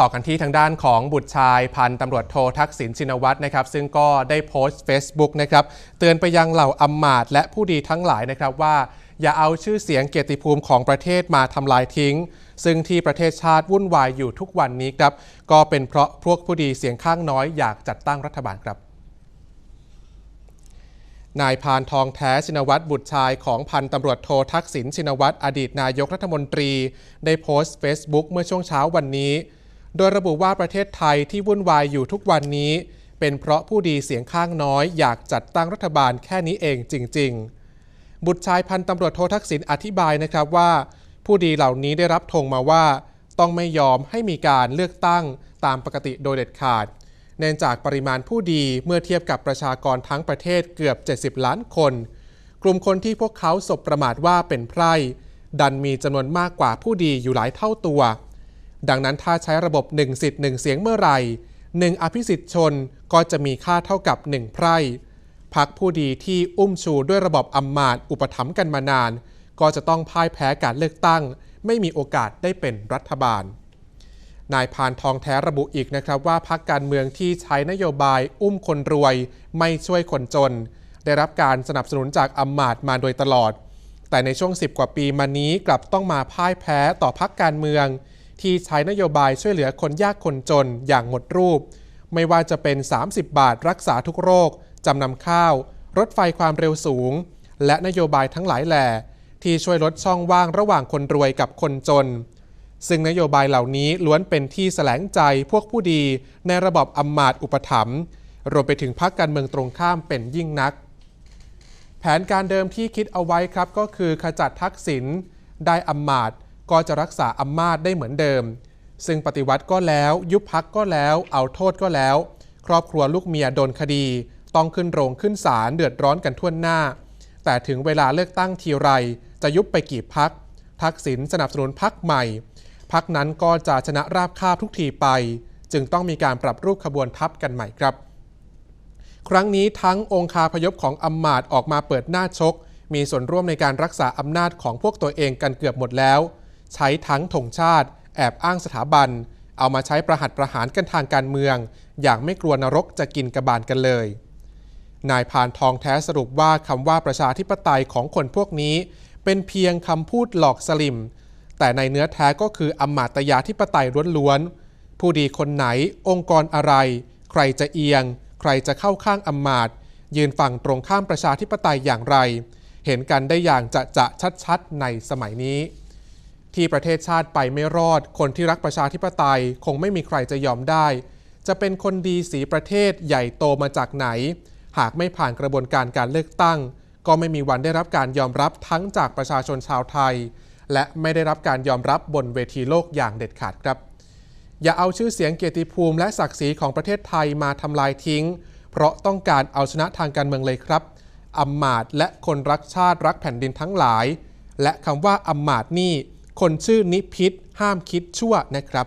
ต่อกันที่ทางด้านของบุตรชายพันตำรวจโททักษิณชินวัตรนะครับ ซึ่งก็ได้โพสต์ Facebook นะครับ เตือนไปยังเหล่าอำมาตย์และผู้ดีทั้งหลายนะครับว่า อย่าเอาชื่อเสียงเกียรติภูมิของประเทศมาทำลายทิ้ง ซึ่งที่ประเทศชาติวุ่นวายอยู่ทุกวันนี้ครับ ก็เป็นเพราะพวกผู้ดีเสียงข้างน้อยอยากจัดตั้งรัฐบาลครับนายพานทองแท้ชินวัตรบุตรชายของพันตำรวจโททักษิณชินวัตรอดีตนายกรัฐมนตรี ได้โพสต์ Facebook เมื่อช่วงเช้าวันนี้ โดยระบุว่าประเทศไทยที่วุ่นวายอยู่ทุกวันนี้ เป็นเพราะผู้ดีเสียงข้างน้อยอยากจัดตั้งรัฐบาลแค่นี้เองจริง ๆ บุตรชายพันตำรวจโททักษิณอธิบายนะครับว่า ผู้ดีเหล่านี้ได้รับธงมาว่า ต้องไม่ยอมให้มีการเลือกตั้งตามปกติโดยเด็ดขาดเนื่องจากปริมาณผู้ดีเมื่อเทียบกับประชากรทั้งประเทศเกือบ 70 ล้านคน กลุ่มคนที่พวกเขาสบประมาทว่าเป็นไพร่ ดันมีจำนวนมากกว่าผู้ดีอยู่หลายเท่าตัว ดังนั้นถ้าใช้ระบบ 1 สิทธิ์ 1 เสียงเมื่อไหร่ 1 อภิสิทธิชนก็จะมีค่าเท่ากับ 1 ไพร่พักผู้ดีที่อุ้มชูด้วยระบบอำมาตย์อุปถัมภ์กันมานาน ก็จะต้องพ่ายแพ้การเลือกตั้ง ไม่มีโอกาสได้เป็นรัฐบาล นายพานทองแท้ระบุอีกนะครับว่าพรรคการเมืองที่ใช้นโยบายอุ้มคนรวย ไม่ช่วยคนจน ได้รับการสนับสนุนจากอำมาตย์มาโดยตลอด แต่ในช่วง 10 กว่าปีมานี้กลับต้องมาพ่ายแพ้ต่อพรรคการเมือง ที่ใช้นโยบายช่วยเหลือคนยากคนจนอย่างหมดรูป ไม่ว่าจะเป็น 30 บาทรักษาทุกโรค จำนำข้าว รถไฟความเร็วสูง และนโยบายทั้งหลายแหล่ที่ช่วยลดช่องว่างระหว่างคนรวยกับคนจน ซึ่งนโยบายเหล่านี้ล้วนเป็นที่แสลงใจพวกผู้ดีในระบบอำมาตย์อุปถัมภ์รวมไปถึงพรรคการเมืองตรงข้ามเป็นยิ่งนัก แผนการเดิมที่คิดเอาไว้ครับก็คือขจัดทักษิณได้อำมาตย์ ก็จะรักษาอำมาตย์ได้เหมือนเดิม ซึ่งปฏิวัติก็แล้ว ยุบพักก็แล้ว เอาโทษก็แล้ว ครอบครัวลูกเมียโดนคดี ต้องขึ้นโรงขึ้นศาลเดือดร้อนกันทั่วหน้า แต่ถึงเวลาเลือกตั้งทีไร จะยุบไปกี่พัก ทักษิณสนับสนุนพักใหม่ พักนั้นก็จะชนะราบคาบทุกทีไป จึงต้องมีการปรับรูปขบวนทัพกันใหม่ครับ ครั้งนี้ทั้งองคาพยพของอำมาตย์ออกมาเปิดหน้าชก มีส่วนร่วมในการรักษาอำนาจของพวกตัวเองกันเกือบหมดแล้ว ใช้ทั้งธงชาติ แอบอ้างสถาบัน เอามาใช้ประหัตประหารกันทางการเมือง อย่างไม่กลัวนรกจะกินกระบาลกันเลย นายพานทองแท้สรุปว่าคำว่าประชาธิปไตยของคนพวกนี้ เป็นเพียงคำพูดหลอกสลิม แต่ในเนื้อแท้ก็คืออมาตยาธิปไตยล้วนๆผู้ดีคนไหน องค์กรอะไร ใครจะเอียง ใครจะเข้าข้างอมาตยืนฝั่งตรงข้ามประชาธิปไตยอย่างไร เห็นกันได้อย่างจะจะชัดๆในสมัยนี้ ที่ประเทศชาติไปไม่รอด คนที่รักประชาธิปไตยคงไม่มีใครจะยอมได้ จะเป็นคนดีสีประเทศใหญ่โตมาจากไหน หากไม่ผ่านกระบวนการการเลือกตั้ง ก็ไม่มีวันได้รับการยอมรับทั้งจากประชาชนชาวไทย และไม่ได้รับการยอมรับบนเวทีโลกอย่างเด็ดขาดครับ อย่าเอาชื่อเสียงเกียรติภูมิและศักดิ์ศรีของประเทศไทยมาทำลายทิ้ง เพราะต้องการเอาชนะทางการเมืองเลยครับอำมาตย์และคนรักชาติรักแผ่นดินทั้งหลาย และคำว่าอำมาตย์นี่ คนชื่อนิพิษห้ามคิดชั่วนะครับ